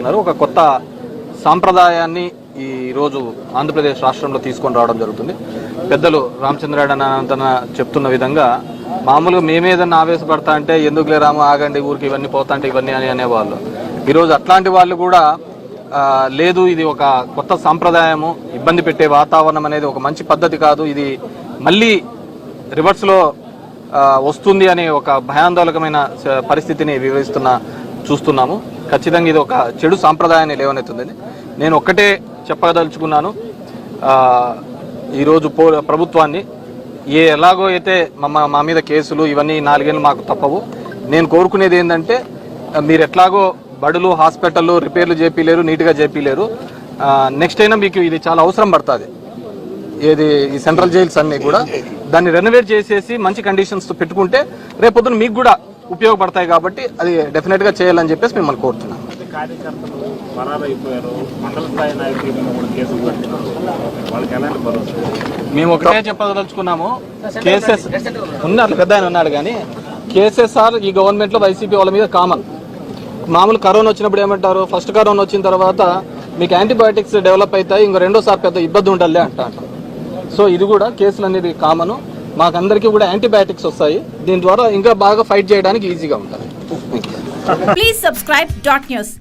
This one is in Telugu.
ఉన్నారు. ఒక కొత్త సాంప్రదాయాన్ని ఈరోజు ఆంధ్రప్రదేశ్ రాష్ట్రంలో తీసుకొని రావడం జరుగుతుంది. పెద్దలు రామచంద్రాయుడు అనంతన చెప్తున్న విధంగా మామూలుగా మేమేదన్నా ఆవేశపడతా అంటే ఎందుకు రాము ఆగండి ఊరికి ఇవన్నీ పోతా అంటే ఇవన్నీ అని అనేవాళ్ళు. ఈరోజు అట్లాంటి వాళ్ళు కూడా లేదు ఇది ఒక కొత్త సాంప్రదాయము ఇబ్బంది పెట్టే వాతావరణం అనేది ఒక మంచి పద్ధతి కాదు. ఇది మళ్ళీ రివర్స్లో వస్తుంది అనే ఒక భయాందోళకమైన పరిస్థితిని వివరిస్తున్న చూస్తున్నాము. ఖచ్చితంగా ఇది ఒక చెడు సాంప్రదాయాన్ని లేవనెత్తుంది నేను ఒక్కటే చెప్పదలుచుకున్నాను. ఈరోజు పో ప్రభుత్వాన్ని ఏ ఎలాగో అయితే మా మా మీద కేసులు ఇవన్నీ నాలుగేళ్ళు మాకు తప్పవు. నేను కోరుకునేది ఏంటంటే మీరు ఎట్లాగో బడులు హాస్పిటళ్ళు రిపేర్లు చేపిలేరు నీట్గా చేపిలేరు నెక్స్ట్ అయినా మీకు ఇది చాలా అవసరం పడుతుంది. ఏది ఈ సెంట్రల్ జైల్స్ అన్నీ కూడా. దాన్ని రెనోవేట్ చేసేసి మంచి కండిషన్స్తో పెట్టుకుంటే రేపొద్దున మీకు కూడా ఉపయోగపడతాయి కాబట్టి అది డెఫినెట్గా చేయాలని చెప్పేసి మిమ్మల్ని కోరుతున్నాను. కార్యకర్తలు పరారైపోయారు. మండల స్థాయి నాయకులు మీద కూడా కేసులు కట్టినారు వాళ్ళకి ఎలాంటి భరోసా? మేము ఒకటే చెప్పదలుచుకున్నాము. కేసెస్ ఉన్నారు పెద్ద ఆయన ఉన్నాడు కానీ కేసెస్ఆర్ ఈ గవర్నమెంట్లో వైసీపీ వాళ్ళ మీద కామన్ మామూలు కరోనా వచ్చినప్పుడు ఏమంటారు? ఫస్ట్ కరోనా వచ్చిన తర్వాత మీకు యాంటీబయాటిక్స్ డెవలప్ అవుతాయి ఇంకో రెండోసారి పెద్ద ఇబ్బంది ఉండాలి అంటారు. సో ఇది కూడా కేసులు అనేది కామన్ మాకందరికీ కూడా యాంటీబయాటిక్స్ వస్తాయి. దీని ద్వారా ఇంకా బాగా ఫైట్ చేయడానికి ఈజీగా ఉంటుంది. Please subscribe dot news